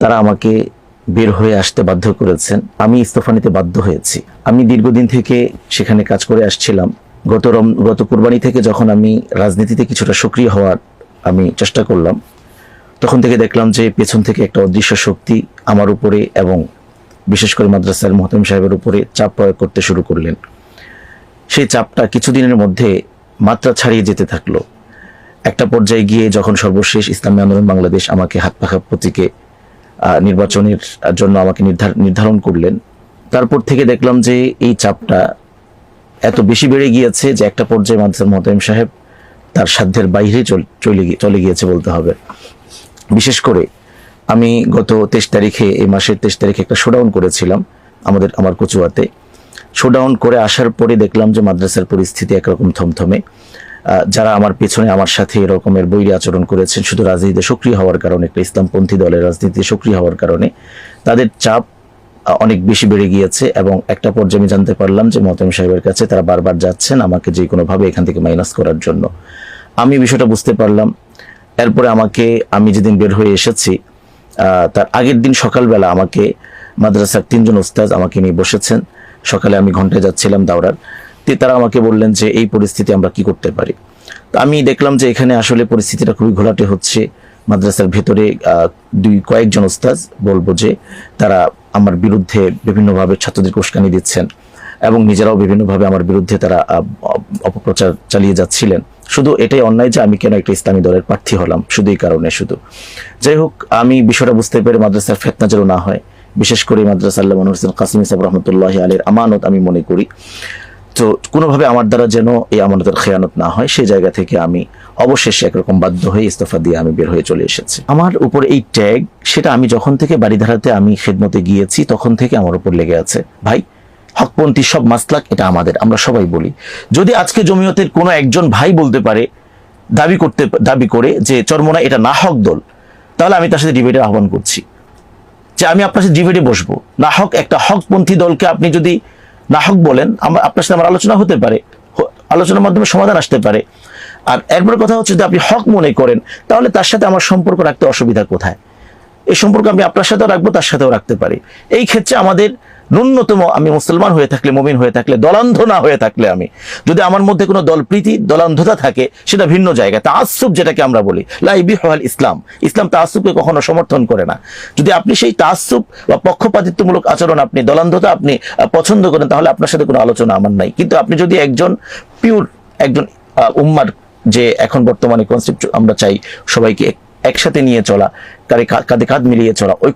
তারা আমাকে বের হয়ে আসতে বাধ্য করেছেন। আমি ইস্তফা নিতে বাধ্য হয়েছি। আমি দীর্ঘদিন থেকে সেখানে কাজ করে আসছিলাম। গত গত কুরবানি থেকে যখন আমি রাজনীতিতে কিছুটা সক্রিয় হওয়ার আমি চেষ্টা করলাম, তখন থেকে দেখলাম যে পেছন থেকে একটা অদৃশ্য শক্তি আমার উপরে এবং বিশেষ করে মাদ্রাসার মহতম সাহেবের উপরে চাপ প্রয়োগ করতে শুরু করলেন। সেই চাপটা কিছুদিনের মধ্যে মাত্রা ছাড়িয়ে যেতে থাকল। একটা পর্যায়ে গিয়ে যখন সর্বশেষ ইসলামী আন্দোলন বাংলাদেশ আমাকে হাত পাখা প্রতীকে নির্বাচনের জন্য আমাকে নির্ধার- নির্ধারণ করলেন। তারপর থেকে দেখলাম যে এই চাপটা এত বেশি বেড়ে গিয়েছে যে একটা পর্যায়ে মাদ্রাসার মহতাম সাহেব তার সাধ্যের বাইরে চল- চলে গিয়ে- চলে গিয়েছে বলতে হবে। বিশেষ করে আমি গত তেইশ তারিখে, এই মাসের তেইশ তারিখে একটা শোডাউন করেছিলাম আমাদের, আমার কচুয়াতে। শোডাউন করে আসার পরে দেখলাম যে মাদ্রাসার পরিস্থিতি একরকম থমথমে। যারা আমার পেছনে আমার সাথে এরকমের বৈরী আচরণ করেছেন, শুধু রাজনীতিতে সক্রিয় হওয়ার কারণে, একটা ইসলামপন্থী দলের রাজনীতিতে সক্রিয় হওয়ার কারণে, তাদের চাপ অনেক বেশি বেড়ে গিয়েছে এবং একটা পর্যায়ে আমি জানতে পারলাম যে মহতাম সাহেবের কাছে তারা বারবার যাচ্ছেন আমাকে যে কোনোভাবে এখান থেকে মাইনাস করার জন্য। আমি বিষয়টা বুঝতে পারলাম। এরপরে আমাকে, আমি যেদিন বের হয়ে এসেছি তার আগের দিন সকালবেলা আমাকে মাদ্রাসার তিনজন ওস্তাজ আমাকে নিয়ে বসেছেন। সকালে আমি ঘন্টায় যাচ্ছিলাম দাওরার। তে তারা আমাকে বললেন যে এই পরিস্থিতি আমরা কি করতে পারি। তো আমি দেখলাম যে এখানে আসলে পরিস্থিতিটা খুবই ঘোলাটে হচ্ছে। মাদ্রাসার ভেতরে দুই, কয়েকজন ওস্তাজ বলব যে তারা আমার বিরুদ্ধে বিভিন্নভাবে ছাত্রদের উস্কানি দিচ্ছেন এবং নিজেরাও বিভিন্নভাবে আমার বিরুদ্ধে তারা অপপ্রচার চালিয়ে যাচ্ছিলেন। শুধু এটাই অন্যায় যে আমি কেন একটা ইসলামী দলের প্রার্থী হলাম, শুধু এই কারণে শুধু। যাই হোক, আমি বিষয়টা বুঝতে পেরে মাদ্রাসার ফেতনা যেন না হয়, বিশেষ করে মাদ্রাসা আল্লাহ হোসেন কাসিম ইসাব রহমতুল্লাহ আলের আমানত আমি মনে করি। তো কোনোভাবে আমার দ্বারা যেন এই আমানতের খেয়ানত না হয়, সেই জায়গা থেকে আমি অবশেষে একরকম বাধ্য হয়ে ইস্তফা দিয়ে আমি বের হয়ে চলে এসেছি। আমার উপর এই ট্যাগ সেটা আমি যখন থেকে বাড়িধারাতে আমি খেদমতে গিয়েছি, তখন থেকে আমার উপর লেগে আছে। ভাই, হকপন্থী সব মাসলাক, এটা আমাদের, আমরা সবাই বলি। যদি আজকে জমিয়তের কোনো একজন ভাই বলতে পারে, দাবি করতে, দাবি করে যে চরমোনা এটা না হক দল, তাহলে আমি তার সাথে ডিবেটের আহ্বান করছি। যে আমি আপনার সাথে ডিবেটে বসবো। না হক একটা হকপন্থী দলকে আপনি যদি না হক বলেন, আমার আপনার সাথে আমার আলোচনা হতে পারে আলোচনার মাধ্যমে সমাধান আসতে পারে। আর একবার কথা হচ্ছে যদি আপনি হক মনে করেন, তাহলে তার সাথে আমার সম্পর্ক রাখতে অসুবিধা কোথায়? এই সম্পর্ক আমি আপনার সাথেও রাখব, তার সাথেও রাখতে পারি। এই ক্ষেত্রে আমাদের ন্যূনতম আমি মুসলমান হয়ে থাকলে, মমিন হয়ে থাকলে দলান্ধ না হয়ে থাকলে আমি। যদি আমার মধ্যে কোনো দলপ্রীতি, দলান্ধতা থাকে, সেটা ভিন্ন জায়গায় তাসুব যেটাকে আমরা বলি লাইবি হল ইসলাম। ইসলাম তাসুবকে কখনো সমর্থন করে না। যদি আপনি সেই তাসুব বা পক্ষপাতিত্বমূলক আচরণ আপনি, দলান্ধতা আপনি পছন্দ করেন, তাহলে আপনার সাথে কোনো আলোচনা আমার নাই। কিন্তু আপনি যদি একজন পিওর, একজন উম্মার, যে এখন বর্তমানে কনসেপ্ট আমরা চাই সবাইকে একসাথে নিয়ে চলা কাঁধে কাঁধ মিলিয়ে চলা ওই